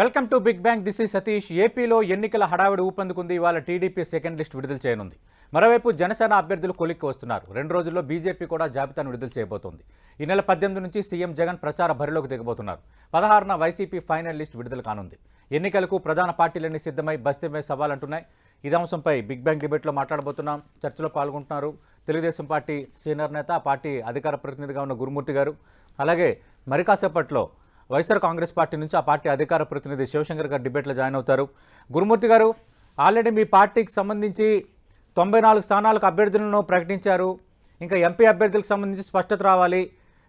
Welcome to big bang this is Satish. ఏపీలో ఎన్నికల హడావిడి ఊపందుకుంది. ఇవాళ టీడీపీ సెకండ్ లిస్ట్ విడుదల చేయనుంది. మరోవైపు జనసేన అభ్యర్థులు కొలిక్కి వస్తున్నారు. రెండు రోజుల్లో బీజేపీ కూడా జాబితాను విడుదల చేయబోతోంది. ఈ నెల పద్దెనిమిది నుంచి సీఎం జగన్ ప్రచార బరిలోకి దిగబోతున్నారు. పదహారున వైసీపీ ఫైనల్ లిస్ట్ విడుదల కానుంది. ఎన్నికలకు ప్రధాన పార్టీలన్నీ సిద్ధమై బస్తీపై సవాలంటున్నాయి. ఇదే అంశంపై బిగ్ బ్యాంగ్ డిబేట్లో మాట్లాడబోతున్నాం. చర్చలో పాల్గొంటున్నారు. తెలుగుదేశం పార్టీ సీనియర్ నేత పార్టీ అధికార ప్రతినిధిగా ఉన్న గురుమూర్తి గారు. అలాగే మరి కాసేపట్లో వైఎస్ఆర్ కాంగ్రెస్ పార్టీ నుంచి ఆ పార్టీ అధికార ప్రతినిధి శివశంకర్ గారు డిబేట్లో జాయిన్ అవుతారు. గురుమూర్తి గారు ఆల్రెడీ మీ పార్టీకి సంబంధించి తొంభై నాలుగు స్థానాలకు అభ్యర్థులను ప్రకటించారు. ఇంకా ఎంపీ అభ్యర్థులకు సంబంధించి స్పష్టత రావాలి.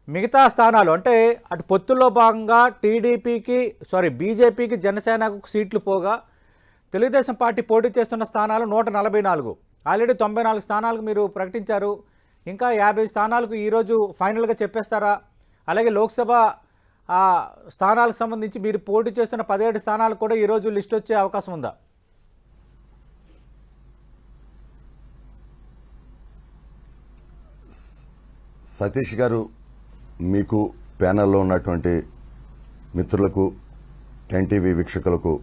మిగతా స్థానాలు అంటే అటు పొత్తుల్లో భాగంగా టీడీపీకి సారీ బీజేపీకి జనసేనకు సీట్లు పోగా తెలుగుదేశం పార్టీ పోటీ చేస్తున్న స్థానాలు నూట నలభై నాలుగు. ఆల్రెడీ తొంభై నాలుగు స్థానాలకు మీరు ప్రకటించారు. ఇంకా యాభై స్థానాలకు ఈరోజు ఫైనల్గా చెప్పేస్తారా? అలాగే లోక్సభ ఆ స్థానాలకు సంబంధించి మీరు పోటీ చేస్తున్న పదిహేడు స్థానాలకు కూడా ఈరోజు లిస్ట్ వచ్చే అవకాశం ఉందా? సతీష్ గారు మీకు ప్యానెల్లో ఉన్నటువంటి మిత్రులకు టెన్ టీవీ వీక్షకులకు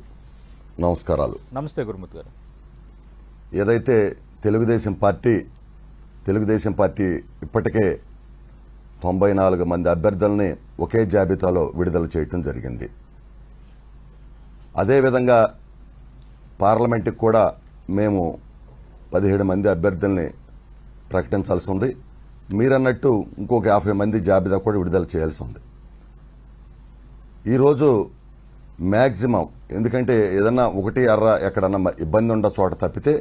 నమస్కారాలు. నమస్తే గురుమూర్తి గారు. ఏదైతే తెలుగుదేశం పార్టీ తెలుగుదేశం పార్టీ ఇప్పటికే తొంభై నాలుగు మంది అభ్యర్థుల్ని ఒకే జాబితాలో విడుదల చేయటం జరిగింది. అదేవిధంగా పార్లమెంటుకి కూడా మేము పదిహేడు మంది అభ్యర్థుల్ని ప్రకటించాల్సి ఉంది. మీరన్నట్టు ఇంకొక యాభై మంది జాబితా కూడా విడుదల చేయాల్సి ఉంది. ఈరోజు మ్యాక్సిమం ఎందుకంటే ఏదన్నా ఒకటి అర్ర ఎక్కడన్నా ఇబ్బంది ఉన్న చోట తప్పితే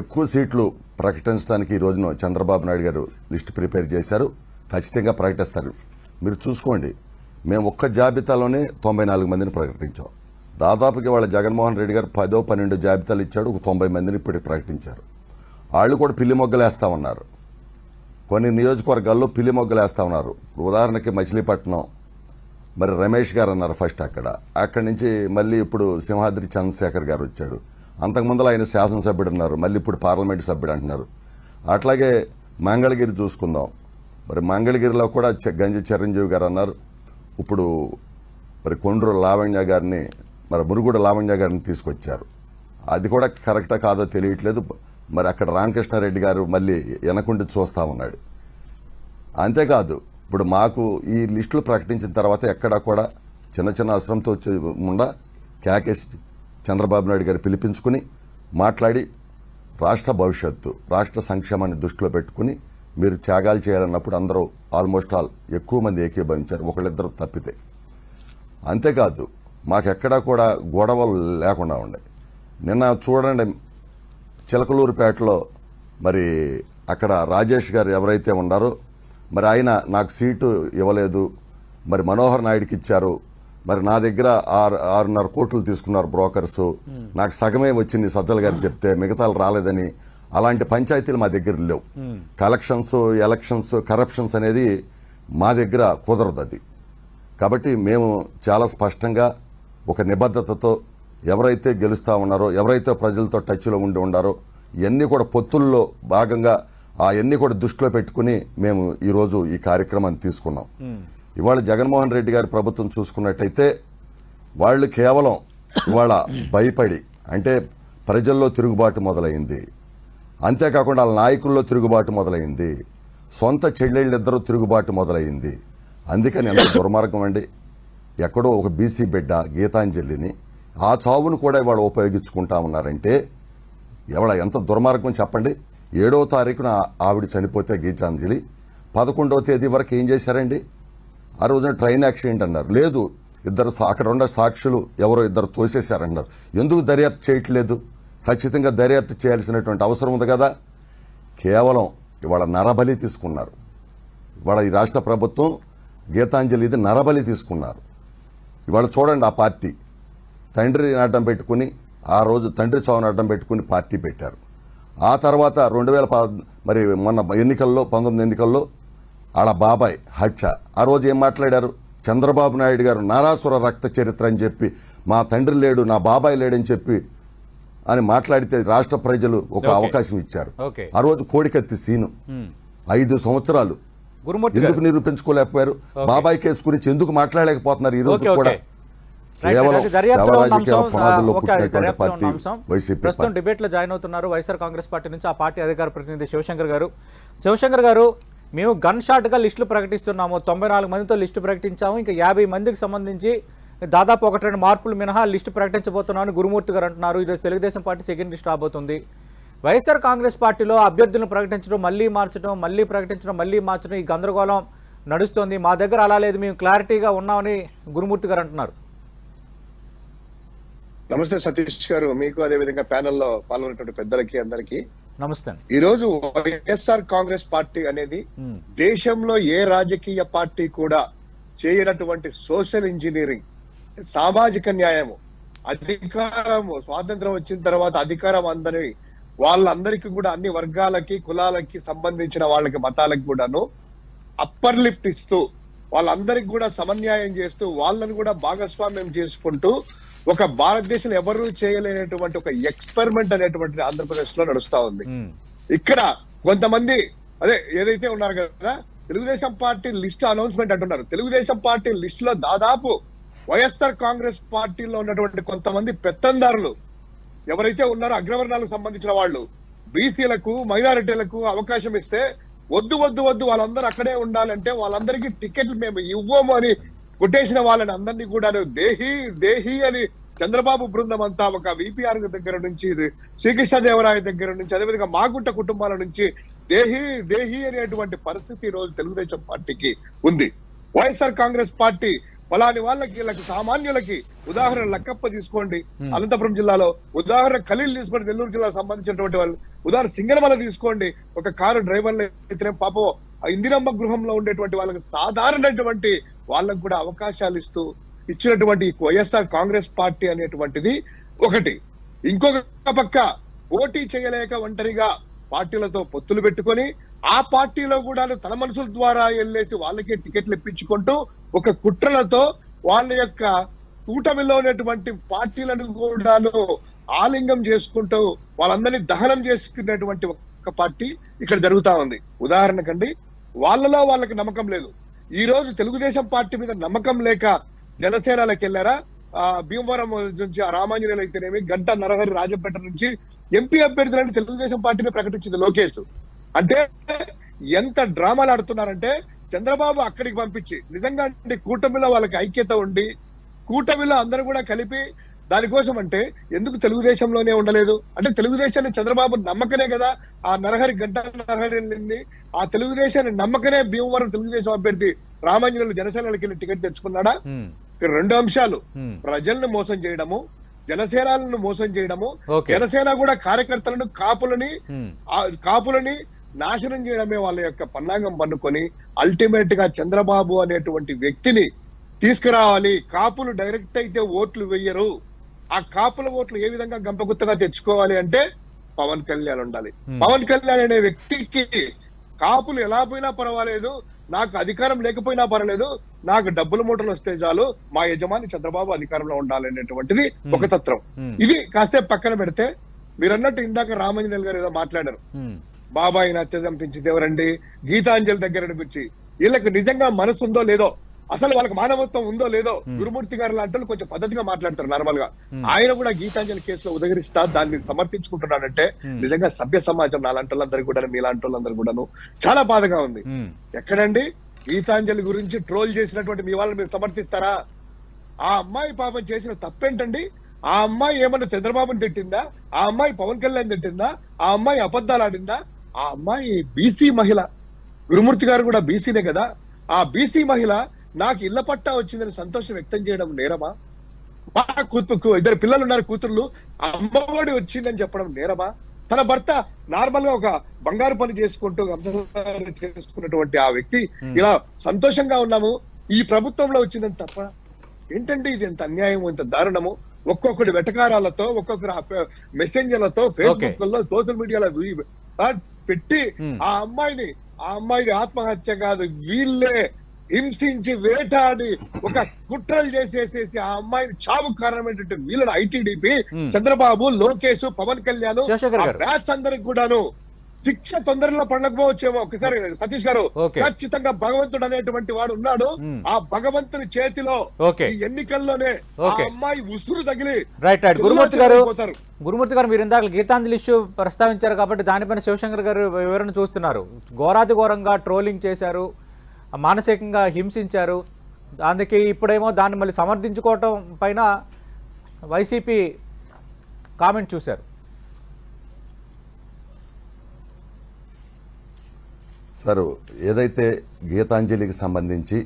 ఎక్కువ సీట్లు ప్రకటించడానికి ఈ రోజున చంద్రబాబు నాయుడు గారు లిస్ట్ ప్రిపేర్ చేశారు. ఖచ్చితంగా ప్రకటిస్తారు. మీరు చూసుకోండి. మేము ఒక్క జాబితాలోనే తొంభై నాలుగు మందిని ప్రకటించాం. దాదాపుగా వాళ్ళ జగన్మోహన్ రెడ్డి గారు పదో పన్నెండు జాబితాలు ఇచ్చాడు. ఒక తొంభై మందిని ఇప్పటికి ప్రకటించారు. వాళ్ళు కూడా పిల్లి మొగ్గలేస్తా ఉన్నారు. కొన్ని నియోజకవర్గాల్లో పిల్లి మొగ్గలు ఉన్నారు. ఉదాహరణకి మచిలీపట్నం. మరి రమేష్ గారు అన్నారు ఫస్ట్ అక్కడ. అక్కడి నుంచి మళ్ళీ ఇప్పుడు సింహాద్రి చంద్రశేఖర్ గారు వచ్చాడు. అంతకుముందు ఆయన శాసనసభ్యుడు ఉన్నారు మళ్ళీ ఇప్పుడు పార్లమెంటు సభ్యుడు అంటున్నారు. అట్లాగే మంగళగిరి చూసుకుందాం. మరి మంగళగిరిలో కూడా చె- గంజి చిరంజీవి గారు అన్నారు. ఇప్పుడు మరి కొండ్రు లావణ్య గారిని మరి మురుగుడు లావణ్య గారిని తీసుకొచ్చారు. అది కూడా కరెక్టా కాదో తెలియట్లేదు. మరి అక్కడ రామకృష్ణారెడ్డి గారు మళ్ళీ వెనకుండి చూస్తా ఉన్నాడు. అంతేకాదు ఇప్పుడు మాకు ఈ లిస్టులు ప్రకటించిన తర్వాత ఎక్కడా కూడా చిన్న చిన్న అవసరంతో వచ్చే ముండా క్యాకేసి చంద్రబాబు నాయుడు గారు పిలిపించుకుని మాట్లాడి రాష్ట్ర భవిష్యత్తు రాష్ట్ర సంక్షేమాన్ని దృష్టిలో పెట్టుకుని మీరు త్యాగాలు చేయాలన్నప్పుడు అందరూ ఆల్మోస్ట్ ఆల్ ఎక్కువ మంది ఏకీభవించారు. ఒకళ్ళిద్దరు తప్పితే. అంతేకాదు మాకెక్కడా కూడా గొడవలు లేకుండా ఉండే. నిన్న చూడండి చిలకలూరుపేటలో మరి అక్కడ రాజేష్ గారు ఎవరైతే ఉన్నారో మరి ఆయన నాకు సీటు ఇవ్వలేదు మరి మనోహర్ నాయుడుకి ఇచ్చారు మరి నా దగ్గర ఆరు ఆరున్నర కోట్లు తీసుకున్నారు బ్రోకర్స్ నాకు సగమే వచ్చింది సజ్జల గారు చెప్తే మిగతాలు రాలేదని అలాంటి పంచాయతీలు మా దగ్గర లేవు. కలెక్షన్స్ ఎలక్షన్స్ కరప్షన్స్ అనేది మా దగ్గర కుదరదు అది. కాబట్టి మేము చాలా స్పష్టంగా ఒక నిబద్ధతతో ఎవరైతే గెలుస్తూ ఉన్నారో ఎవరైతే ప్రజలతో టచ్లో ఉండి ఉండారో ఇవన్నీ కూడా పొత్తుల్లో భాగంగా ఆ అన్ని కూడా దృష్టిలో పెట్టుకుని మేము ఈరోజు ఈ కార్యక్రమాన్ని తీసుకున్నాం. ఇవాళ జగన్మోహన్ రెడ్డి గారి ప్రభుత్వం చూసుకున్నట్టయితే వాళ్ళు కేవలం ఇవాళ భయపడి అంటే ప్రజల్లో తిరుగుబాటు మొదలైంది. అంతేకాకుండా వాళ్ళ నాయకుల్లో తిరుగుబాటు మొదలైంది. సొంత చెల్లెళ్ళిద్దరూ తిరుగుబాటు మొదలైంది. అందుకని ఎంత దుర్మార్గం అండి. ఎక్కడో ఒక బీసీ బిడ్డ గీతాంజలిని ఆ చావును కూడా ఇవాళ ఉపయోగించుకుంటా ఉన్నారంటే ఎవడ ఎంత దుర్మార్గం చెప్పండి. ఏడో తారీఖున ఆవిడ చనిపోతే గీతాంజలి. పదకొండవ తేదీ వరకు ఏం చేశారండి? ఆ రోజున ట్రైన్ యాక్సిడెంట్ అన్నారు. లేదు ఇద్దరు సా- అక్కడ ఉన్న సాక్షులు ఎవరో ఇద్దరు తోసేశారన్నారు. ఎందుకు దర్యాప్తు చేయట్లేదు? ఖచ్చితంగా దర్యాప్తు చేయాల్సినటువంటి అవసరం ఉంది కదా. కేవలం ఇవాళ నరబలి తీసుకున్నారు. ఇవాళ ఈ రాష్ట్ర ప్రభుత్వం గీతాంజలి ఇది నరబలి తీసుకున్నారు. ఇవాళ చూడండి ఆ పార్టీ. తండ్రిని అడ్డం పెట్టుకుని ఆ రోజు తండ్రి చావును అడ్డం పెట్టుకుని పార్టీ పెట్టారు. ఆ తర్వాత రెండు వేల మరి మొన్న ఎన్నికల్లో పంతొమ్మిది ఎన్నికల్లో ఆడ బాబాయ్ హత్య. ఆ రోజు ఏం మాట్లాడారు? చంద్రబాబు నాయుడు గారు నారాసుర రక్త చరిత్ర అని చెప్పి మా తండ్రి లేడు నా బాబాయ్ లేడని చెప్పి అని మాట్లాడితే రాష్ట్ర ప్రజలు ఒక. అవకాశం ఇచ్చారు. ఆ రోజు కోడికత్తి సీను. ఐదు సంవత్సరాలు. ఎందుకు నిరూపించుకోలేకపోయారు? బాబాయ్ కేసు గురించి ఎందుకు మాట్లాడలేకపోతున్నారు ఈ రోజు కూడా? ప్రస్తుతం పార్టీ. డిబేట్లో జాయిన్ అవుతున్నారు వైఎస్ఆర్ కాంగ్రెస్ పార్టీ నుంచి ఆ పార్టీ అధికార ప్రతినిధి శివశంకర్ గారు. శివశంకర్ గారు మేము గన్ షాట్గా లిస్టులు ప్రకటిస్తున్నాము. తొంభై నాలుగు మందితో లిస్టు ప్రకటించాము. ఇంకా యాభై మందికి సంబంధించి దాదాపు ఒకటి రెండు మార్పులు మినహా లిస్టు ప్రకటించబోతున్నామని గురుమూర్తి గారు అంటున్నారు. ఈరోజు తెలుగుదేశం పార్టీ సెకండ్ లిస్ట్ రాబోతుంది. వైఎస్ఆర్ కాంగ్రెస్ పార్టీలో అభ్యర్థులను ప్రకటించడం మళ్ళీ మార్చడం మళ్ళీ ప్రకటించడం మళ్ళీ మార్చడం ఈ గందరగోళం నడుస్తోంది. మా దగ్గర అలా లేదు. మేము క్లారిటీగా ఉన్నామని గురుమూర్తి గారు అంటున్నారు. నమస్తే సతీష్ గారు. మీకు అదే విధంగా ప్యానెల్లో పాల్గొన్నటువంటి పెద్దలకి అందరికి. నమస్తే. ఈ రోజు వైఎస్ఆర్ కాంగ్రెస్ పార్టీ అనేది దేశంలో ఏ రాజకీయ పార్టీ కూడా చేయనటువంటి సోషల్ ఇంజనీరింగ్ సామాజిక న్యాయము అధికారము స్వాతంత్రం వచ్చిన తర్వాత అధికారం అందని వాళ్ళందరికీ కూడా అన్ని వర్గాలకి కులాలకి సంబంధించిన వాళ్ళకి మతాలకు కూడాను అప్పర్ లిఫ్ట్ ఇస్తూ వాళ్ళందరికి కూడా సమన్యాయం చేస్తూ వాళ్ళని కూడా భాగస్వామ్యం చేసుకుంటూ ఒక భారతదేశంలో ఎవరూ చేయలేనటువంటి ఒక ఎక్స్పెరిమెంట్ అనేటువంటిది ఆంధ్రప్రదేశ్లో నడుస్తా ఉంది. ఇక్కడ కొంతమంది అదే ఏదైతే ఉన్నారు కదా తెలుగుదేశం పార్టీ లిస్ట్ అనౌన్స్మెంట్ అంటున్నారు. తెలుగుదేశం పార్టీ లిస్ట్లో దాదాపు వైఎస్ఆర్ కాంగ్రెస్ పార్టీలో ఉన్నటువంటి కొంతమంది పెత్తందారులు ఎవరైతే ఉన్నారో అగ్రవర్ణాలకు సంబంధించిన వాళ్ళు బీసీలకు మైనారిటీలకు అవకాశం ఇస్తే వద్దు వద్దు వద్దు వాళ్ళందరూ అక్కడే ఉండాలంటే వాళ్ళందరికీ టికెట్లు మేము ఇవ్వము అని కొట్టేసిన వాళ్ళని అందరినీ కూడా దేహి దేహి అని చంద్రబాబు బృందం అంతా ఒక విపిఆర్ దగ్గర నుంచి ఇది శ్రీకృష్ణదేవరాయ దగ్గర నుంచి అదేవిధంగా మాగుంట కుటుంబాల నుంచి దేహి దేహి అనేటువంటి పరిస్థితి ఈ రోజు తెలుగుదేశం పార్టీకి ఉంది. వైఎస్ఆర్ కాంగ్రెస్ పార్టీ ఫలాని వాళ్ళకి వీళ్ళకి సామాన్యులకి ఉదాహరణ లక్కప్ప తీసుకోండి. అనంతపురం జిల్లాలో ఉదాహరణ ఖలీల్ తీసుకోండి నెల్లూరు జిల్లాకు సంబంధించినటువంటి వాళ్ళు ఉదాహరణ సింగనమల తీసుకోండి. ఒక కారు డ్రైవర్లు అయితేనే పాపం ఇందిరమ్మ గృహంలో ఉండేటువంటి వాళ్ళకి సాధారణటువంటి వాళ్ళకు కూడా అవకాశాలు ఇస్తూ ఇచ్చినటువంటి వైఎస్ఆర్ కాంగ్రెస్ పార్టీ అనేటువంటిది ఒకటి. ఇంకొక పక్క పోటీ చేయలేక ఒంటరిగా పార్టీలతో పొత్తులు పెట్టుకొని ఆ పార్టీలో కూడా తన మనుషుల ద్వారా వెళ్ళేసి వాళ్ళకే టికెట్లు ఇప్పించుకుంటూ ఒక కుట్రలతో వాళ్ళ యొక్క కూటమిలో ఉన్నటువంటి పార్టీలను కూడాను ఆలింగం చేసుకుంటూ వాళ్ళందరినీ దహనం చేసుకునేటువంటి ఒక పార్టీ ఇక్కడ జరుగుతా ఉంది. ఉదాహరణకండి వాళ్ళలో వాళ్ళకి నమ్మకం లేదు. ఈ రోజు తెలుగుదేశం పార్టీ మీద నమ్మకం లేక జనసేనలకు వెళ్ళారా? ఆ భీమవరం నుంచి ఆ రామాంజనేయులు అయితేనేమి గంట నరహరి రాజపేట నుంచి ఎంపీ అభ్యర్థులని తెలుగుదేశం పార్టీని ప్రకటించింది లోకేష్. అంటే ఎంత డ్రామాలు ఆడుతున్నారంటే చంద్రబాబు అక్కడికి పంపించి నిజంగా అంటే కూటమిలో వాళ్ళకి ఐక్యత ఉండి కూటమిలో అందరూ కూడా కలిపి దానికోసం అంటే ఎందుకు తెలుగుదేశంలోనే ఉండలేదు? అంటే తెలుగుదేశాన్ని చంద్రబాబు నమ్మకనే కదా ఆ నరహరి గంట నరహరి వెళ్ళింది. ఆ తెలుగుదేశాన్ని నమ్మకనే భీమవరం తెలుగుదేశం అభ్యర్థి రామాంజనేయులు జనసేనకి వెళ్ళి టికెట్ తెచ్చుకున్నాడా? ఇక్కడ రెండు అంశాలు. ప్రజలను మోసం చేయడము జనసేనలను మోసం చేయడము. జనసేన కూడా కార్యకర్తలను కాపులని కాపులని నాశనం చేయడమే వాళ్ళ యొక్క పన్నాగం పన్నుకొని అల్టిమేట్గా చంద్రబాబు అనేటువంటి వ్యక్తిని తీసుకురావాలి. కాపులు డైరెక్ట్ అయితే ఓట్లు వెయ్యరు. ఆ కాపుల ఓట్లు ఏ విధంగా గంపగుత్తగా తెచ్చుకోవాలి అంటే పవన్ కళ్యాణ్ ఉండాలి. పవన్ కళ్యాణ్ అనే వ్యక్తికి కాపులు ఎలా పోయినా పర్వాలేదు నాకు అధికారం లేకపోయినా పర్వాలేదు నాకు డబ్బుల మూటలు వస్తే చాలు మా యజమాని చంద్రబాబు అధికారంలో ఉండాలి అనేటువంటిది ఒక తత్వం. Hmm. ఇది కాసేపు పక్కన పెడితే మీరు అన్నట్టు ఇందాక రామంజనేయులు గారు ఏదో మాట్లాడారు. ఉమ్, బాబాయిని హత్య చంపించింది ఎవరండి? గీతాంజలి దగ్గర నుంచి వీళ్ళకి నిజంగా మనసు ఉందో లేదో అసలు వాళ్ళకి మానవత్వం ఉందో లేదో గురుమూర్తి గారు లాంటి కొంచెం పద్ధతిగా మాట్లాడతారు నార్మల్గా ఆయన కూడా గీతాంజలి కేసులో ఉదగరిస్తా దాన్ని సమర్థించుకుంటున్నాడంటే నిజంగా సభ్య సమాజం నాలాంటి వాళ్ళందరూ కూడా మీలాంటి వాళ్ళందరూ కూడాను చాలా బాధగా ఉంది. ఎక్కడండి? గీతాంజలి గురించి ట్రోల్ చేసినటువంటి మీ వాళ్ళని మీరు సమర్థిస్తారా? ఆ అమ్మాయి పాపం చేసిన తప్పేంటండి? ఆ అమ్మాయి ఏమన్నా చంద్రబాబుని తిట్టిందా? ఆ అమ్మాయి పవన్ కళ్యాణ్ తిట్టిందా? ఆ అమ్మాయి అబద్ధాలు ఆడిందా? ఆ అమ్మాయి బీసీ మహిళ. గురుమూర్తి గారు కూడా బీసీనే కదా. ఆ బీసీ మహిళ నాకు ఇళ్ళ పట్టా వచ్చిందని సంతోషం వ్యక్తం చేయడం నేరమా? మా కూతురు ఇద్దరు పిల్లలు ఉన్నారు కూతుర్లు. అమ్మఒడి వచ్చిందని చెప్పడం నేరమా? తన భర్త నార్మల్గా ఒక బంగారు పని చేసుకుంటూ చేసుకున్నటువంటి ఆ వ్యక్తి ఇలా సంతోషంగా ఉన్నాము. ఈ ప్రభుత్వంలో వచ్చిందని తప్ప ఏంటంటే ఇది? ఎంత అన్యాయం ఎంత దారుణము? ఒక్కొక్కటి వెటకారాలతో ఒక్కొక్కరు మెసెంజర్లతో ఫేస్బుక్లో సోషల్ మీడియాలో పెట్టి. ఆ అమ్మాయిని ఆ అమ్మాయిని ఆత్మహత్య కాదు వీళ్ళే హింసించి వేటాడి ఒక కుట్రలు చేసేసేసి ఆ అమ్మాయిని చావు కారణమైనటువంటి వీళ్ళని ఐటీడీపీ. చంద్రబాబు లోకేష్ పవన్ కళ్యాణ్. బ్యాచ్ అందరికి కూడాను శిక్ష తొందరలో పడకపోవచ్చేమో ఒకసారి సతీష్ గారు. ఖచ్చితంగా భగవంతుడు అనేటువంటి వాడు ఉన్నాడు. ఆ భగవంతుని చేతిలో. ఈ ఎన్నికల్లోనే ఆ. అమ్మాయి ఉసురు తగిలి రైట్ రైట్ గురుమూర్తి గారు. గురుమూర్తి గారు మీరు ఇందాక గీతాంజలి ఇష్యూ ప్రస్తావించారు కాబట్టి దానిపైన శివశంకర్ గారు వివరణ చూస్తున్నారు ఘోరాతి ఘోరంగా ట్రోలింగ్ చేశారు మానసికంగా హింసించారు అందుకే ఇప్పుడేమో దాన్ని మళ్ళీ సమర్థించుకోవటం పైన వైసీపీ కామెంట్ చూశారు సార్ ఏదైతే గీతాంజలికి సంబంధించి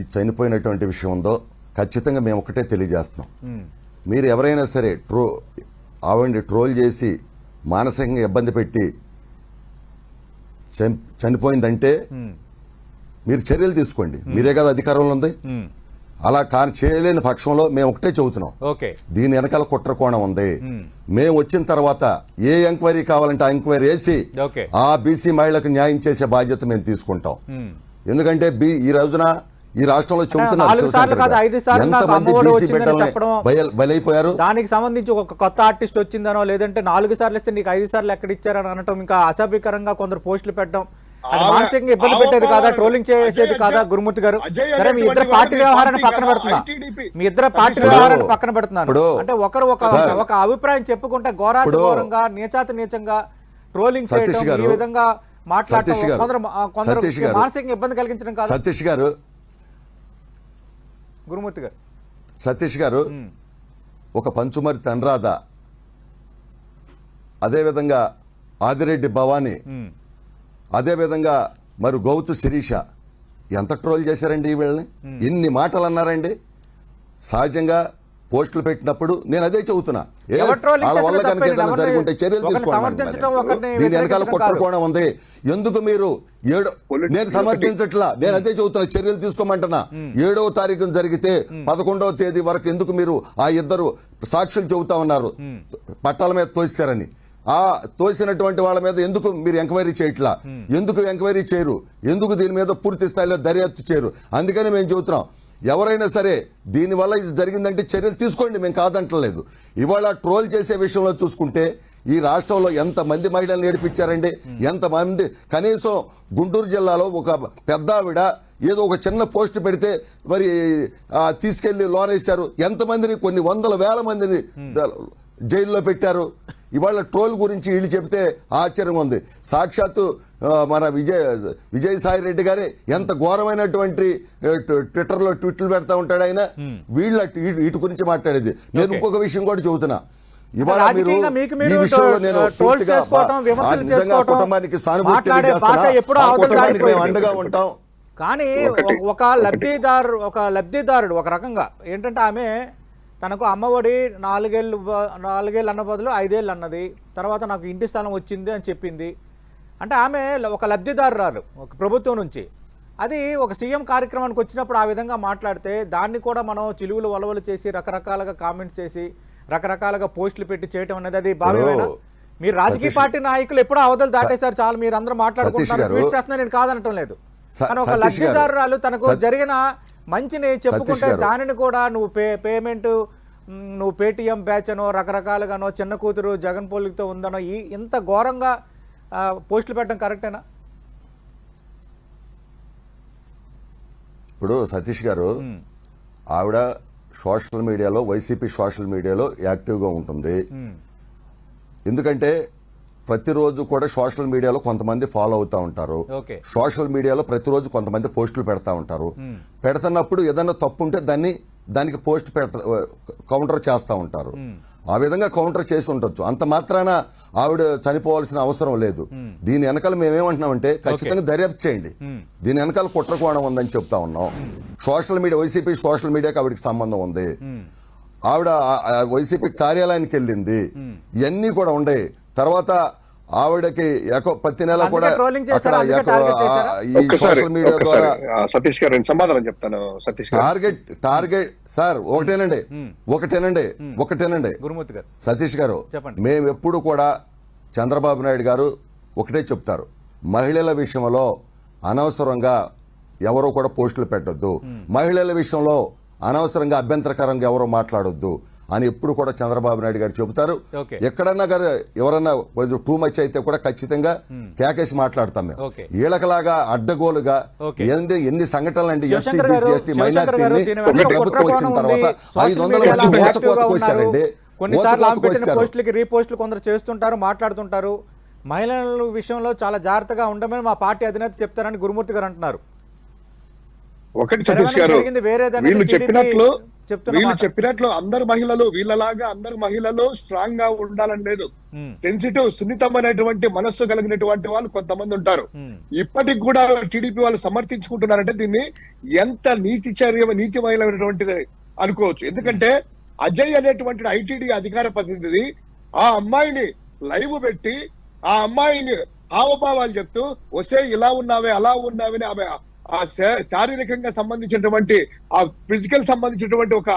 ఈ చనిపోయినటువంటి విషయం ఉందో ఖచ్చితంగా మేము ఒకటే తెలియజేస్తున్నాం. మీరు ఎవరైనా సరే ట్రో ఆవిడ్ని ట్రోల్ చేసి మానసికంగా ఇబ్బంది పెట్టి చనిపోయిందంటే మీరు చర్యలు తీసుకోండి. మీరే కదా అధికారంలో ఉంది. అలా కానీ చేయలేని పక్షంలో మేము ఒకటే చెబుతున్నాం. ఓకే. దీని వెనకాల కుట్ర కోణం ఉంది. మేము. వచ్చిన తర్వాత ఏ ఎంక్వైరీ కావాలంటే ఆ ఎంక్వైరీ వేసి ఆ బీసీ మహిళలకు న్యాయం చేసే బాధ్యత మేము తీసుకుంటాం. ఎందుకంటే బి ఈ రోజున ఈ రాష్ట్రంలో చెబుతున్నారు బలైపోయారు? దానికి సంబంధించి ఒక కొత్త ఆర్టిస్ట్ వచ్చిందనో లేదంటే నాలుగు సార్లు ఇస్తే నీకు ఐదు సార్లు ఎక్కడ ఇచ్చారని అనటం ఇంకా అసభ్యకరంగా కొందరు పోస్టులు పెట్టడం. అది మానసికంగా ఇబ్బంది పెట్టేది కాదా ట్రోలింగ్ చేసేది కాదా గురుమూర్తి గారు సరే మీ ఇద్దరు పార్టీ వ్యవహారాన్ని పక్కన పెడుతున్నా. మీ ఇద్దరు పార్టీ వ్యవహారాన్ని పక్కన పెడుతున్నాను ఇప్పుడు- అంటే ఒకరు ఒక. ఒక అభిప్రాయం చెప్పుకుంటే ఘోరాతి ఘోరంగా నీచాతి నీచంగా ట్రోలింగ్ సతీష్ చేయడం గారు, ఈ విధంగా మాట్లాడటం సతీష్ గారు, కొందరు. మానసికంగా ఇబ్బంది కలిగించడం కాదు సతీష్ గారు గురుమూర్తి గారు సతీష్ గారు ఒక పంచుమరి తన్రాధ అదేవిధంగా ఆదిరెడ్డి భవానీ అదేవిధంగా మరి గౌతు శిరీష ఎంత ట్రోల్ చేశారండి వీళ్ళని? ఇన్ని మాటలు అన్నారండి సహజంగా పోస్టులు పెట్టినప్పుడు నేను అదే చెబుతున్నా. వాళ్ళ వల్ల కనుక? ఏదైనా జరుగుంటే చర్యలు తీసుకోండి దీని వెనకాల. కోణం ఉంది. ఎందుకు మీరు ఏడు నేను సమర్థించట్లా. నేను అదే చెబుతున్నా చర్యలు తీసుకోమంటున్నా. ఏడవ తారీఖు జరిగితే పదకొండవ తేదీ వరకు ఎందుకు మీరు ఆ ఇద్దరు సాక్షులు చెబుతా ఉన్నారు? పట్టాల మీద తోసారని ఆ తోసినటువంటి వాళ్ళ మీద ఎందుకు మీరు ఎంక్వైరీ చేయట్లా? ఎందుకు ఎంక్వైరీ చేయరు? ఎందుకు దీని మీద పూర్తి స్థాయిలో దర్యాప్తు చేయరు? అందుకని మేము చెబుతున్నాం. ఎవరైనా సరే దీనివల్ల ఇది జరిగిందంటే చర్యలు తీసుకోండి మేము కాదంటలేదు. ఇవాళ ట్రోల్ చేసే విషయంలో చూసుకుంటే ఈ రాష్ట్రంలో ఎంతమంది మహిళలు నేర్పించారండి ఎంతమంది? కనీసం గుంటూరు జిల్లాలో ఒక పెద్ద ఆవిడ ఏదో ఒక చిన్న పోస్ట్ పెడితే మరి తీసుకెళ్ళి లోన్ వేశారు. ఎంతమందిని? కొన్ని వందల వేల మందిని జైల్లో పెట్టారు. ఇవాళ ట్రోల్ గురించి వీళ్ళు చెప్తే ఆశ్చర్యంగా ఉంది. సాక్షాత్తు మన విజయ్ విజయసాయి రెడ్డి గారే ఎంత ఘోరమైనటువంటి ట్విట్టర్లో ట్వీట్లు పెడతా ఉంటాడు ఆయన. వీళ్ళ ఇటు- వీటి గురించి మాట్లాడేది. నేను. ఇంకొక విషయం కూడా చెబుతున్నా. ఇవాళ మీరు ఈ విషయంలో నేను పూర్తిగా నిజంగా కుటుంబానికి సానుభూతి కుటుంబానికి మేము. అండగా ఉంటాం. కానీ ఒక లబ్ధిదారు ఒక లబ్ధిదారుడు ఒక రకంగా ఏంటంటే ఆమె తనకు అమ్మఒడి నాలుగేళ్ళు నాలుగేళ్ళు అన్న బదులు ఐదేళ్ళు అన్నది తర్వాత నాకు ఇంటి స్థలం వచ్చింది అని చెప్పింది. అంటే ఆమె ఒక లబ్ధిదారురాలు ఒక ప్రభుత్వం నుంచి. అది ఒక సీఎం కార్యక్రమానికి వచ్చినప్పుడు ఆ విధంగా మాట్లాడితే దాన్ని కూడా మనం చిలువులు వలవలు చేసి రకరకాలుగా కామెంట్స్ చేసి రకరకాలుగా పోస్టులు పెట్టి చేయటం అనేది అది భావ్యమేనా? మీరు రాజకీయ పార్టీ నాయకులు ఎప్పుడో అవతలు దాటేశారు చాలా మీరు అందరూ మాట్లాడుకుంటున్నారు. ట్వీట్ నేను కాదనటం లేదు. కానీ ఒక. లబ్ధిదారురాలు తనకు జరిగిన మంచిని చెప్పుకుంటే. దానిని కూడా నువ్వు పే పేమెంట్ నువ్వు పేటిఎం బ్యాచ్ అనో రకరకాలుగానో చిన్న కూతురు జగన్ పోలికతో ఉందనో ఈ ఇంత ఘోరంగా పోస్టులు పెట్టడం కరెక్టేనా? ఇప్పుడు సతీష్ గారు ఆవిడ సోషల్ మీడియాలో వైసీపీ సోషల్ మీడియాలో యాక్టివ్గా ఉంటుంది. ఎందుకంటే ప్రతిరోజు కూడా సోషల్ మీడియాలో కొంతమంది ఫాలో అవుతా ఉంటారు. సోషల్ మీడియాలో ప్రతిరోజు కొంతమంది పోస్టులు పెడతా ఉంటారు. పెడుతున్నప్పుడు ఏదైనా తప్పు ఉంటే దాన్ని దానికి పోస్ట్ పెడత కౌంటర్ చేస్తూ ఉంటారు. ఆ విధంగా కౌంటర్ చేసి ఉండొచ్చు. అంత మాత్రాన ఆవిడ చనిపోవాల్సిన అవసరం లేదు. దీని వెనకాల మేమేమంటున్నామంటే ఖచ్చితంగా దర్యాప్తు చేయండి. దీని వెనకాల కుట్రకోణం ఉందని చెప్తా ఉన్నాం. సోషల్ మీడియా వైసీపీ సోషల్ మీడియాకి ఆవిడకి సంబంధం ఉంది. ఆవిడ వైసీపీ కార్యాలయానికి వెళ్ళింది. ఇవన్నీ కూడా ఉండే. తర్వాత ఆవిడకి ఎకో ప్రతి నెల కూడా? అక్కడ ఈ సోషల్ మీడియా ద్వారా సతీష్ గారు సమాధానం చెప్తాను సతీష్ గారు. టార్గెట్ టార్గెట్ సార్ ఒకటేనండి ఒకటేనండి ఒకటేనండి. గురుమూర్తి గారు. సతీష్ గారు చెప్పండి. మేము ఎప్పుడు కూడా చంద్రబాబు నాయుడు గారు ఒకటే చెప్తారు. మహిళల విషయంలో అనవసరంగా ఎవరు కూడా పోస్టులు పెట్టొద్దు. మహిళల విషయంలో అనవసరంగా అభ్యంతరకరంగా ఎవరు మాట్లాడొద్దు. అని ఎప్పుడు కూడా చంద్రబాబు నాయుడు గారు చెబుతారు. ఎక్కడన్నా గారు ఎవరన్నా టూ మచ్ అయితే కూడా ఖచ్చితంగా కేకేసి మాట్లాడతాం మేము. వీళ్ళకలాగా అడ్డగోలుగా. ఎన్ని ఎన్ని సంఘటనలు అండి ఎస్సీ బీసీ ఎస్టీ మైనార్టీని వెనక ప్రభుత్వం వచ్చిన తర్వాత. ఐదు వందల మంది ఉన్నారు. కోసారండి కొన్నిసార్లు ఆమె పెట్టిన. పోస్టులకి రీపోస్టులు కొందరు చేస్తుంటారు మాట్లాడుతుంటారు మహిళల విషయంలో చాలా జాగ్రత్తగా ఉండమని మా పార్టీ అధినేత చెప్తారని గురుమూర్తి గారు అంటున్నారు ఒకటి సతీష్ గారు వీళ్ళు చెప్పినట్లు వీళ్ళు. చెప్పినట్లు అందరు మహిళలు వీళ్ళలాగా అందరు మహిళలు స్ట్రాంగ్గా ఉండాలని లేదు. సెన్సిటివ్ సున్నితమైనటువంటి మనస్సు కలిగినటువంటి వాళ్ళు కొంతమంది ఉంటారు. ఇప్పటికి కూడా టీడీపీ వాళ్ళు సమర్థించుకుంటున్నారంటే దీన్ని ఎంత నీతి చర్య నీతిమయమైనటువంటిది అనుకోవచ్చు. ఎందుకంటే అజయ్ అనేటువంటి ఐటీడీ అధికార ప్రతినిధి ఆ అమ్మాయిని లైవ్ పెట్టి ఆ అమ్మాయిని హావభావాలు చెప్తూ వస్తే ఇలా ఉన్నావే అలా ఉన్నావే అని ఆమె ఆ శారీరకంగా సంబంధించినటువంటి ఆ ఫిజికల్ సంబంధించినటువంటి ఒక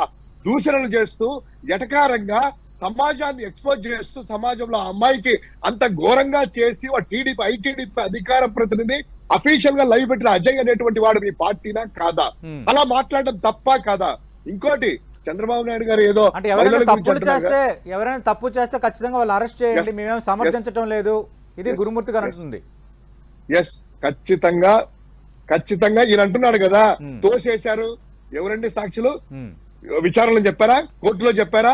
దూషణలు చేస్తూ ఎటకారంగా సమాజాన్ని ఎక్స్పోజ్ చేస్తూ సమాజంలో ఆ అమ్మాయికి అంత ఘోరంగా చేసి టీడీపీ ఐటీడీపీ అధికార ప్రతినిధి అఫీషియల్గా లైవ్ పెట్టిన అజయ్ అనేటువంటి వాడు మీ పార్టీనా? కాదా. అలా మాట్లాడడం తప్ప? కాదా? ఇంకోటి చంద్రబాబు నాయుడు గారు ఏదో అంటే ఎవరైనా తప్పులు చేస్తే ఎవరైనా తప్పు చేస్తే ఖచ్చితంగా వాళ్ళు అరెస్ట్ చేయండి. మేమేం సమర్థించడం లేదు. ఇది. గురుమూర్తి గారు. అంటుంది. ఎస్ ఖచ్చితంగా ఖచ్చితంగా ఈయన అంటున్నాడు కదా. తోసేశారు. ఎవరండి సాక్షులు? విచారణలో చెప్పారా? కోర్టులో చెప్పారా?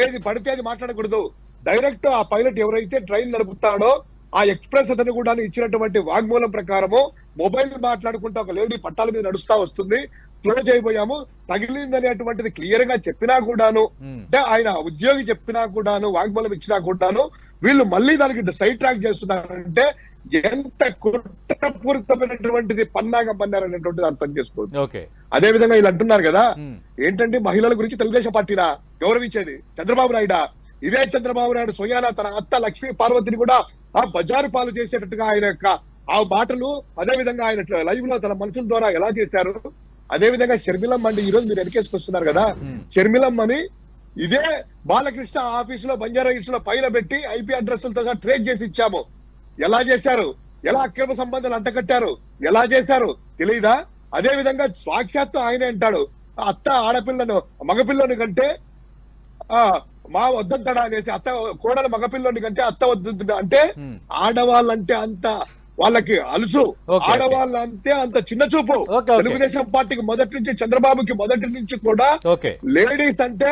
ఏది పడితే అది మాట్లాడకూడదు. డైరెక్ట్ ఆ పైలట్ ఎవరైతే ట్రైన్ నడుపుతాడో ఆ ఎక్స్ప్రెస్ అతను కూడా ఇచ్చినటువంటి వాగ్మూలం ప్రకారము మొబైల్ మాట్లాడుకుంటూ ఒక లేడీ పట్టాల మీద నడుస్తా వస్తుంది. క్లోజ్ అయిపోయాము తగిలింది అనేటువంటిది క్లియర్గా చెప్పినా కూడాను. అంటే ఆయన ఉద్యోగి చెప్పినా కూడాను వాగ్మూలం ఇచ్చినా కూడాను వీళ్ళు మళ్ళీ దానికి సైడ్ ట్రాక్ చేస్తున్నారంటే ఎంత కుట్రపూరితమైనటువంటిది పన్నాగం పన్నారనేటువంటిది అర్థం చేసుకోవచ్చు ఓకే. అదే విధంగా వీళ్ళు అంటున్నారు కదా ఏంటంటే మహిళల గురించి తెలుగుదేశం పార్టీనా గౌరవించేది చంద్రబాబు నాయుడా. ఇదే చంద్రబాబు నాయుడు స్వయాన తన అత్త లక్ష్మీ పార్వతిని కూడా ఆ బజారు పాలు చేసేటట్టుగా ఆయన యొక్క ఆ మాటలు అదే విధంగా ఆయన లైవ్లో తన మనుషుల ద్వారా ఎలా చేశారు? అదే విధంగా షర్మిలమ్మ అండి ఈ రోజు మీరు వెనకేసుకొస్తున్నారు కదా. షర్మిలమ్మని ఇదే బాలకృష్ణ ఆఫీస్లో బంజారా హిల్స్లో పైన పెట్టి ఐపీ అడ్రస్లతో సహా ట్రేక్ చేసి ఇచ్చాము. ఎలా చేశారు? ఎలా అక్రమ సంబంధాలు అంటకట్టారు ఎలా చేశారు? తెలియదా అదే విధంగా సాక్షాత్తు ఆయనే అంటాడు. అత్త ఆడపిల్లను మగపిల్లని కంటే ఆ మా వద్దంటాడా అనేసి అత్త కోడలు మగపిల్లని కంటే అత్త వద్దు అంటే. ఆడవాళ్ళంటే అంత వాళ్ళకి అలుసు. okay. ఆడవాళ్ళంటే అంత చిన్న చూపు. తెలుగుదేశం పార్టీకి మొదటి నుంచి చంద్రబాబుకి మొదటి నుంచి కూడా లేడీస్ అంటే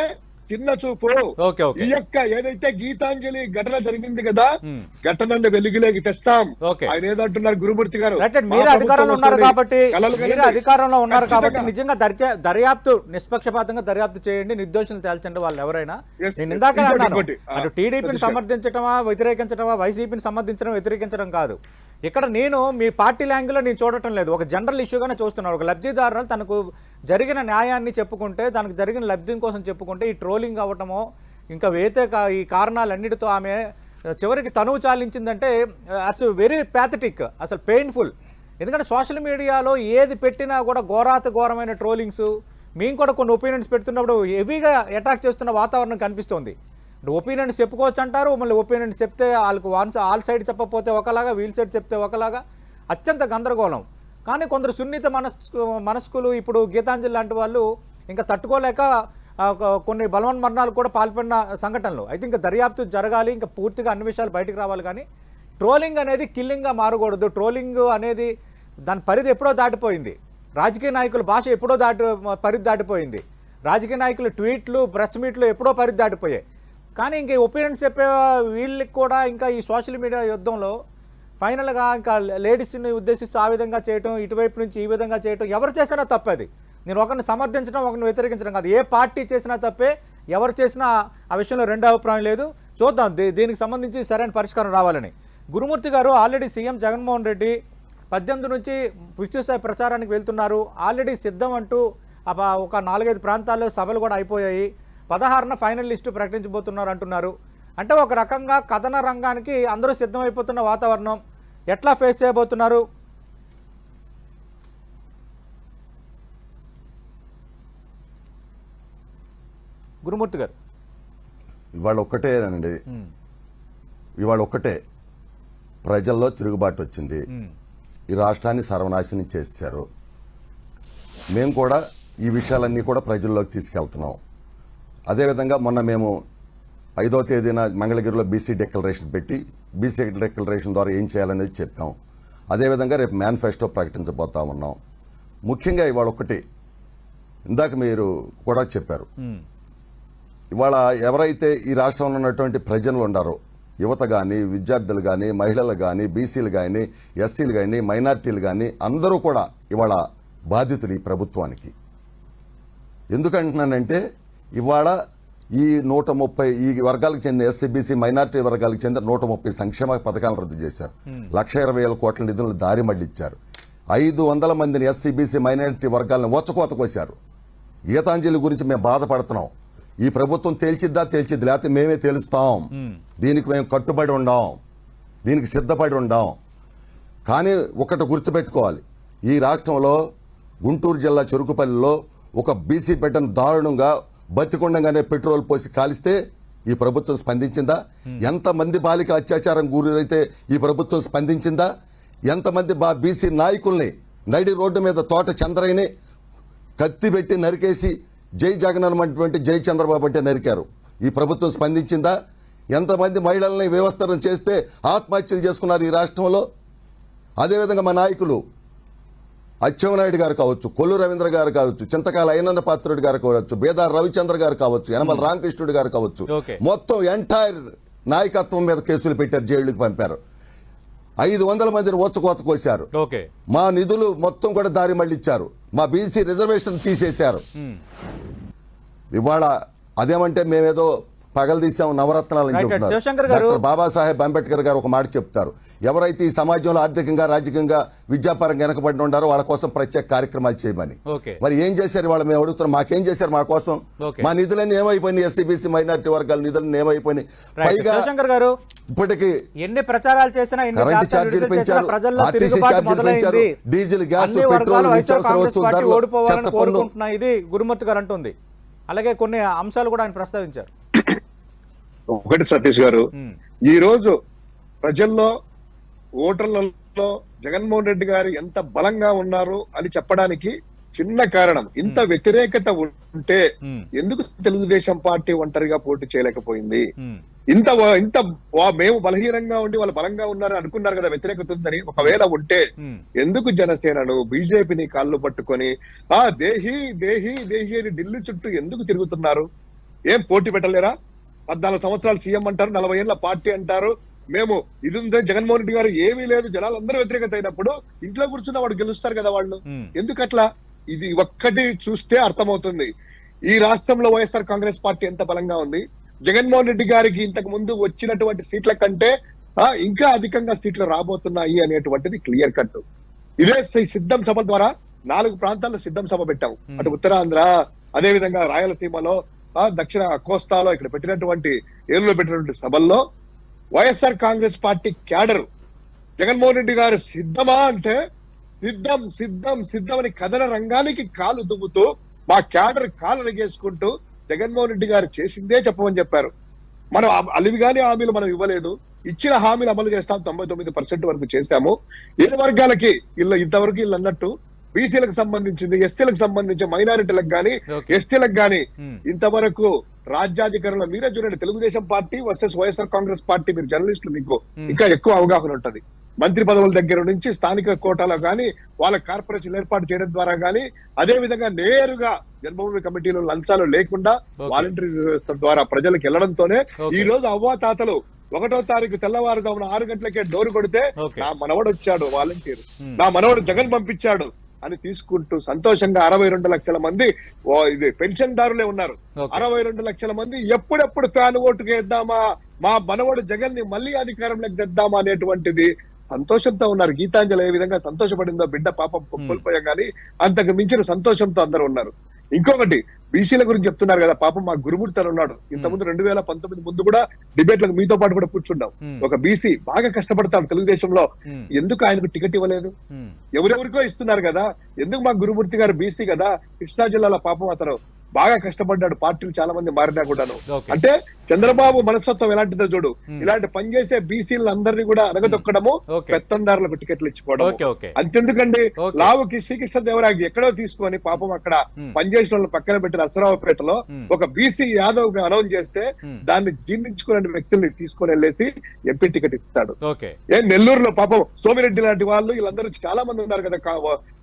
చిన్న చూపు ఓకే ఈ ఓకే యొక్క ఏదైతే గీతాంజలి ఘటన జరిగింది కదా ఉమ్. ఘటనను వెలుగులోకి తెస్తాం. ఆయన ఏదంటున్నారు గురుమూర్తి గారు మీరు అధికారంలో ఉన్నారు. కాబట్టి మీరు. అధికారంలో ఉన్నారు కాబట్టి. నిజంగా దర్యా దర్యాప్తు నిష్పక్షపాతంగా దర్యాప్తు చేయండి నిర్దోషులు తేల్చండి వాళ్ళు ఎవరైనా నేను. ఇందాక అన్నాను అటు టీడీపీని. సమర్థించడమా వ్యతిరేకించడమా వైసీపీని సమర్థించడం వ్యతిరేకించడం కాదు ఇక్కడ నేను మీ పార్టీ ల్యాంగ్లో నేను చూడటం లేదు ఒక జనరల్ ఇష్యూగానే చూస్తున్నాను ఒక లబ్ధిదారులు తనకు జరిగిన న్యాయాన్ని చెప్పుకుంటే దానికి జరిగిన లబ్ధి కోసం చెప్పుకుంటే ఈ ట్రోలింగ్ అవ్వటమో ఇంకా వేతే కా- ఈ కారణాలన్నిటితో ఆమె చివరికి తనువు చాలించిందంటే అట్స్ వెరీ ప్యాథటిక్ అసలు పెయిన్ఫుల్ ఎందుకంటే సోషల్ మీడియాలో ఏది పెట్టినా కూడా ఘోరాత ఘోరమైన ట్రోలింగ్స్ మేము కూడా కొన్ని ఒపీనియన్స్ పెడుతున్నప్పుడు హెవీగా అటాక్ చేస్తున్న వాతావరణం కనిపిస్తోంది. ఒపీనియన్స్ చెప్పుకోవచ్చు అంటారు మళ్ళీ ఒపీనియన్స్ చెప్తే వాళ్ళకు వన్ ఆల్ సైడ్ చెప్పకపోతే ఒకలాగా వీల్ సైడ్ చెప్తే ఒకలాగా. అత్యంత గందరగోళం. కానీ కొందరు సున్నిత మనస్కు మనస్కులు ఇప్పుడు గీతాంజలి లాంటి వాళ్ళు ఇంకా తట్టుకోలేక కొన్ని బలవన్ మరణాలు కూడా పాల్పడిన సంఘటనలు. అయితే ఇంకా దర్యాప్తు జరగాలి ఇంకా పూర్తిగా అన్ని విషయాలు బయటకు రావాలి కానీ ట్రోలింగ్ అనేది కిల్లింగ్గా మారకూడదు. ట్రోలింగ్ అనేది దాని పరిధి ఎప్పుడో దాటిపోయింది. రాజకీయ నాయకుల భాష ఎప్పుడో దాటి పరిధి దాటిపోయింది. రాజకీయ నాయకుల ట్వీట్లు ప్రెస్ మీట్లు ఎప్పుడో పరిధి దాటిపోయాయి. కానీ ఇంక ఒపీనియన్స్ చెప్పే వీళ్ళకి కూడా ఇంకా ఈ సోషల్ మీడియా యుద్ధంలో ఫైనల్గా ఇంకా లేడీస్ని ఉద్దేశిస్తూ ఆ విధంగా చేయటం ఇటువైపు నుంచి ఈ విధంగా చేయటం ఎవరు చేసినా తప్పది. నేను ఒకరిని సమర్థించడం ఒకరిని వ్యతిరేకించడం కాదు. ఏ పార్టీ చేసినా తప్పే ఎవరు చేసినా ఆ విషయంలో రెండో అభిప్రాయం లేదు. చూద్దాం దీనికి సంబంధించి సరైన పరిష్కారం రావాలని. గురుమూర్తి గారు ఆల్రెడీ సీఎం జగన్మోహన్ రెడ్డి పద్దెనిమిది నుంచి విస్తృత ప్రచారానికి వెళ్తున్నారు. ఆల్రెడీ సిద్ధం అంటూ ఒక నాలుగైదు ప్రాంతాల్లో సభలు కూడా అయిపోయాయి. పదహారున ఫైనల్ లిస్టు ప్రకటించబోతున్నారు అంటున్నారు. అంటే ఒక రకంగా కథన రంగానికి అందరూ సిద్ధమైపోతున్న వాతావరణం. ఎట్లా ఫేస్ చేయబోతున్నారు? గురుమూర్తి గారు. ఇవాళ ఒక్కటేనండి ఇవాళ ఒక్కటే. ప్రజల్లో తిరుగుబాటు వచ్చింది. ఈ రాష్ట్రాన్ని సర్వనాశనం చేశారు. మేము కూడా ఈ విషయాలన్నీ కూడా ప్రజల్లోకి తీసుకెళ్తున్నాం. అదేవిధంగా మొన్న మేము ఐదో తేదీన మంగళగిరిలో బీసీ డిక్లరేషన్ పెట్టి బీసీ డిక్లరేషన్ ద్వారా ఏం చేయాలనేది చెప్పాం. అదేవిధంగా రేపు మేనిఫెస్టో ప్రకటించబోతా ఉన్నాం. ముఖ్యంగా ఇవాళ ఒకటి ఇందాక మీరు కూడా చెప్పారు. ఇవాళ ఎవరైతే ఈ రాష్ట్రంలో ఉన్నటువంటి ప్రజలు ఉండారో యువత కానీ విద్యార్థులు కానీ మహిళలు కానీ బీసీలు కానీ ఎస్సీలు కానీ మైనార్టీలు కానీ అందరూ కూడా ఇవాళ బాధితులు ఈ ప్రభుత్వానికి. ఎందుకంటున్నానంటే ఇవాళ ఈ నూట ముప్పై ఈ వర్గాలకు చెందిన ఎస్సీ బీసీ మైనార్టీ వర్గాలకు చెందిన నూట ముప్పై సంక్షేమ పథకాలను రద్దు చేశారు. లక్ష ఇరవై వేల కోట్ల నిధులను దారి మళ్ళిచ్చారు. ఐదు వందల మందిని ఎస్సీ బీసీ మైనార్టీ వర్గాలను వచ్చకోత కోశారు. గీతాంజలి గురించి మేము బాధపడుతున్నాం. ఈ ప్రభుత్వం తేల్చిద్దా తేల్చిద్ది లేకపోతే మేమే తేలుస్తాం. దీనికి మేము కట్టుబడి ఉండాం. దీనికి సిద్ధపడి ఉండాం. కానీ ఒకటి గుర్తుపెట్టుకోవాలి. ఈ రాష్ట్రంలో గుంటూరు జిల్లా చెరుకుపల్లిలో ఒక బీసీ బిడ్డను దారుణంగా బతికొండగానే పెట్రోల్ పోసి కాలిస్తే ఈ ప్రభుత్వం స్పందించిందా? ఎంతమంది బాలికల అత్యాచారం గురైతే ఈ ప్రభుత్వం స్పందించిందా? ఎంతమంది బా బీసీ నాయకుల్ని నడి రోడ్డు మీద తోట చంద్రయ్యని కత్తి పెట్టి నరికేసి జై జగన్ అనటువంటి జై చంద్రబాబు అంటే నరికారు. ఈ ప్రభుత్వం స్పందించిందా? ఎంతమంది మహిళల్ని వ్యవస్థరం చేస్తే ఆత్మహత్యలు చేసుకున్నారు ఈ రాష్ట్రంలో? అదేవిధంగా మా నాయకులు అచ్చెన్నాయుడు గారు కావచ్చు కొల్లు రవీంద్ర గారు కావచ్చు చింతకాల అయినంద పాత్రుడు గారు కావచ్చు బేదార్ రవిచంద్ర గారు కావచ్చు యనమల రామకృష్ణుడు గారు కావచ్చు. మొత్తం ఎంటైర్ నాయకత్వం మీద కేసులు పెట్టారు జైలుకి పంపారు. ఐదు వందల మందిని ఓచకోత కోశారు. మా నిధులు మొత్తం కూడా దారి మళ్ళిచ్చారు మా బీసీ రిజర్వేషన్ తీసేశారు. ఉమ్. ఇవాళ అదేమంటే మేమేదో పగలు తీసాం నవరత్నాలు అని Right, right. చెప్తున్నారు. శివశంకర్ గారు- డాక్టర్ బాబాసాహెబ్ అంబేద్కర్ గారు ఒక మాట చెప్తారు. ఎవరైతే ఈ సమాజంలో ఆర్థికంగా రాజకీయంగా విద్యాపరంగా వెనకబడి ఉండారో వాళ్ళ కోసం ప్రత్యేక కార్యక్రమాలు చేయమని. మరి ఏం చేశారు వాళ్ళు? మేము అడుగుతున్నాం మాకేం చేశారు మా కోసం. మా నిధులన్నీ ఏమైపోయినాయి? ఎస్సీబీసీ మైనార్టీ వర్గాల నిధులన్నీ ఏమైపోయినాయి? పైగా గారు ఇప్పటికీ ఎన్ని ప్రచారాలు చేసినా కరెంటు ఛార్జీలు పెంచారు. ఆర్టీసీ ఛార్జీలు పెంచారు. డీజిల్ గ్యాస్ పెట్రోల్ నిత్యావసర వస్తువుల చెత్త పన్ను ఇది గురుమూర్తి గారు అంటుంది. అలాగే కొన్ని అంశాలు కూడా ఆయన ప్రస్తావించారు. ఒకటి సతీష్ గారు ఈ రోజు ప్రజల్లో ఓటర్లలో జగన్మోహన్ రెడ్డి గారు ఎంత బలంగా ఉన్నారు అని చెప్పడానికి చిన్న కారణం ఇంత వ్యతిరేకత ఉంటే ఎందుకు తెలుగుదేశం పార్టీ ఒంటరిగా పోటీ చేయలేకపోయింది? ఇంత ఇంత మేము బలహీనంగా ఉండి వాళ్ళు బలంగా ఉన్నారు అనుకున్నారు కదా వ్యతిరేకత ఉందని ఒకవేళ ఉంటే. ఎందుకు జనసేనను బీజేపీని కాళ్ళు పట్టుకొని ఆ దేహి దేహి దేహి అని ఢిల్లీ చుట్టూ ఎందుకు తిరుగుతున్నారు? ఏం పోటీ పెట్టలేరా? పద్నాలుగు సంవత్సరాలు సీఎం అంటారు నలభై ఏళ్ళ పార్టీ అంటారు. మేము ఇది ఉందే జగన్మోహన్ రెడ్డి గారు ఏమీ లేదు జనాలు అందరూ వ్యతిరేకత అయినప్పుడు ఇంట్లో కూర్చున్న వాడు గెలుస్తారు కదా వాళ్ళు. ఎందుకట్లా? ఇది ఒక్కటి చూస్తే అర్థమవుతుంది. ఈ రాష్ట్రంలో వైఎస్ఆర్ కాంగ్రెస్ పార్టీ ఎంత బలంగా ఉంది? జగన్మోహన్ రెడ్డి గారికి ఇంతకు ముందు వచ్చినటువంటి సీట్ల కంటే ఇంకా అధికంగా సీట్లు రాబోతున్నాయి అనేటువంటిది క్లియర్ కట్. ఇదే సిద్ధం సభ ద్వారా నాలుగు ప్రాంతాల్లో సిద్ధం సభ పెట్టాం. అటు ఉత్తరాంధ్ర అదే విధంగా రాయలసీమలో దక్షిణ కోస్తాలో ఇక్కడ పెట్టినటువంటి ఏరులో పెట్టినటువంటి సభల్లో YSR Congress party cadre Jaganmohan Reddy garu సిద్ధమా అంటే సిద్ధం సిద్ధం సిద్ధం అని కథన రంగానికి కాలు దువ్వుతూ మా క్యాడర్ కాలు రగేసుకుంటూ జగన్మోహన్ రెడ్డి గారు చేసిందే చెప్పమని చెప్పారు. మనం ఆ- అలివిగానే హామీలు మనం ఇవ్వలేదు. ఇచ్చిన హామీలు అమలు చేస్తాం తొంభై తొమ్మిది పర్సెంట్ వరకు చేశాము. ఏ వర్గాలకి ఇల్లు ఇంతవరకు ఇల్లు అన్నట్టు బీసీలకు సంబంధించింది ఎస్సీలకు సంబంధించి మైనారిటీలకు గాని Okay. ఎస్టీలకు గాని Hmm. ఇంతవరకు రాజ్యాధికారంలో మీరే చూడండి Telugu Desam party versus YSR Congress party మీరు జర్నలిస్టులు మీకు ఇంకా ఎక్కువ అవగాహన ఉంటది మంత్రి పదవుల దగ్గర నుంచి స్థానిక కోటాలో గాని వాళ్ళ కార్పొరేషన్ ఏర్పాటు చేయడం ద్వారా గాని అదే విధంగా నేరుగా జన్మభూమి కమిటీలో లంచాలు లేకుండా. వాలంటరీ వ్యవస్థ ద్వారా ప్రజలకు వెళ్ళడంతోనే. ఈ రోజు అవ్వాతాతలు ఒకటో తారీఖు తెల్లవారుజామున ఆరు గంటలకే డోరు కొడితే. నా మనవడు వచ్చాడు వాలంటీర్. నా మనవడు జగన్ పంపించాడు అని తీసుకుంటూ సంతోషంగా అరవై రెండు లక్షల మంది ఓ ఇది పెన్షన్ దారులే ఉన్నారు. అరవై రెండు లక్షల మంది ఎప్పుడెప్పుడు ఫ్యాన్ ఓటుకు వేద్దామా? మా మనవడు జగన్ని మళ్ళీ అధికారంలోకి తెద్దామా అనేటువంటిది సంతోషంతో ఉన్నారు. గీతాంజలి ఏ విధంగా సంతోషపడిందో బిడ్డ పాపం కోల్పోయాం కానీ అంతకు మించిన సంతోషంతో అందరూ ఉన్నారు. ఇంకొకటి బీసీల గురించి చెప్తున్నారు కదా పాపం మా గురుమూర్తి అని ఉన్నాడు. ఇంతకుముందు రెండు వేల పంతొమ్మిది ముందు కూడా డిబేట్లకు మీతో పాటు కూడా కూర్చున్నాం. ఒక బీసీ బాగా కష్టపడతాడు తెలుగుదేశంలో. ఎందుకు ఆయనకు టికెట్ ఇవ్వలేదు. ఎవరెవరికో ఇస్తున్నారు కదా. ఎందుకు మా గురుమూర్తి గారు బీసీ కదా? కృష్ణా జిల్లాలో పాపం అతను బాగా కష్టపడ్డాడు పార్టీలు చాలా మంది మారినా కూడాను. అంటే చంద్రబాబు మనస్తత్వం ఎలాంటిదో చూడు. ఇలాంటి పనిచేసే బీసీలు అందరినీ కూడా అనగదొక్కడము. పెత్తందారులకు టికెట్లు ఇచ్చుకోవడం అంతెందుకండి. లావుకి శ్రీకృష్ణ దేవరాజు ఎక్కడో తీసుకొని పాపం అక్కడ పనిచేసిన వాళ్ళని పక్కన పెట్టి నరసరావుపేటలో ఒక బీసీ యాదవ్ అనౌన్స్ చేస్తే దాన్ని జీర్ణించుకునే వ్యక్తుల్ని తీసుకొని వెళ్ళేసి ఎంపీ టికెట్ ఇస్తాడు. ఏ నెల్లూరులో పాపం సోమిరెడ్డి లాంటి వాళ్ళు వీళ్ళందరూ చాలా మంది ఉన్నారు కదా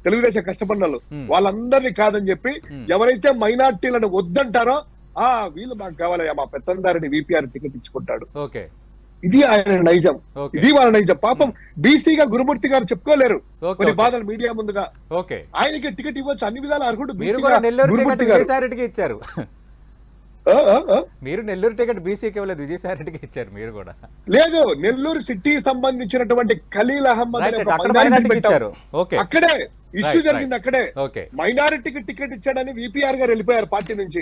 తెలుగుదేశం కష్టపడిన వాళ్ళు వాళ్ళందరినీ కాదని చెప్పి ఎవరైతే మైనార్టీలను వద్దంటారో ఆ వీళ్ళు మాకు కావాలయ్యా మా పెత్తందారిని విపిఆర్ టికెట్ ఇచ్చుకుంటాడు. ఇది ఆయన నైజం. ఇది వాళ్ళ నైజం. పాపం బీసీగా గురుమూర్తి గారు చెప్పుకోలేరు. కొన్ని. బాధలు మీడియా ముందుగా. ఆయనకి టికెట్ ఇవ్వచ్చు అన్ని విధాల అర్హుడు గురుమూర్తి గారు. ఇచ్చారు. మీరు నెల్లూరు టికెట్ బీసీకి ఇవ్వలేదు విజయసాయి రెడ్డికి ఇచ్చారు మీరు కూడా. లేదు నెల్లూరు సిటీ సంబంధించినటువంటి ఖలీల్ అహ్మద్ అక్కడ ఇష్యూ జరిగింది అక్కడే. మైనారిటీకి టికెట్ ఇచ్చాడని విపిఆర్ గారు వెళ్ళిపోయారు పార్టీ నుంచి.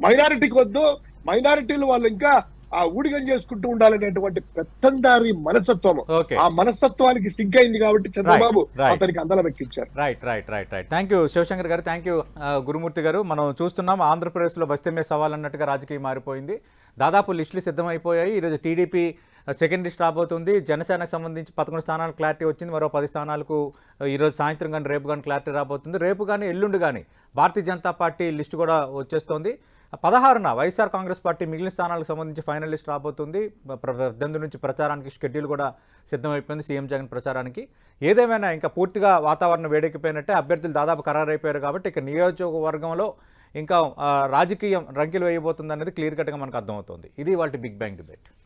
మైనారిటీకి వద్దు మైనారిటీలు వాళ్ళు ఇంకా ఆ ఊడిగం చేసుకుంటూ ఉండాలనేటువంటి పెత్తందారి మనస్తత్వం Okay. ఆ మనస్తత్వానికి సిగ్గైంది కాబట్టి చంద్రబాబు. అతనికి అందలం ఎక్కించారు right right right right thank you Shivashankar garu. Thank you ఆ, గురుమూర్తి గారు. మనం చూస్తున్నాం ఆంధ్రప్రదేశ్లో బస్తీమే సవాల్ అన్నట్టుగా రాజకీయం మారిపోయింది. దాదాపు లిస్టులు సిద్ధమైపోయాయి. ఈరోజు టీడీపీ సెకండరీ స్టాప్ రాబోతుంది జనసేనకు సంబంధించి పదకొండు స్థానాలు క్లారిటీ వచ్చింది. మరో పది స్థానాలకు ఈరోజు సాయంత్రం కానీ రేపు కానీ క్లారిటీ రాబోతుంది. రేపు కానీ ఎల్లుండి కానీ భారతీయ జనతా పార్టీ లిస్టు కూడా వచ్చేస్తోంది. పదహారున వైఎస్ఆర్ కాంగ్రెస్ పార్టీ మిగిలిన స్థానాలకు సంబంధించి ఫైనల్ లిస్ట్ రాబోతుంది. ప్ర- పద్దెనిమిది నుంచి ప్రచారానికి షెడ్యూల్ కూడా సిద్ధమైపోయింది సీఎం జగన్ ప్రచారానికి. ఏదేమైనా ఇంకా పూర్తిగా వాతావరణం వేడెక్కిపోయినట్టే అభ్యర్థులు దాదాపు ఖరారైపోయారు కాబట్టి ఇక నియోజకవర్గంలో ఇంకా రాజకీయం రంకెలు వేయబోతుంది అనేది క్లియర్ కట్గా మనకు అర్థమవుతుంది. ఇది వాటి బిగ్ బ్యాంగ్ డిబేట్.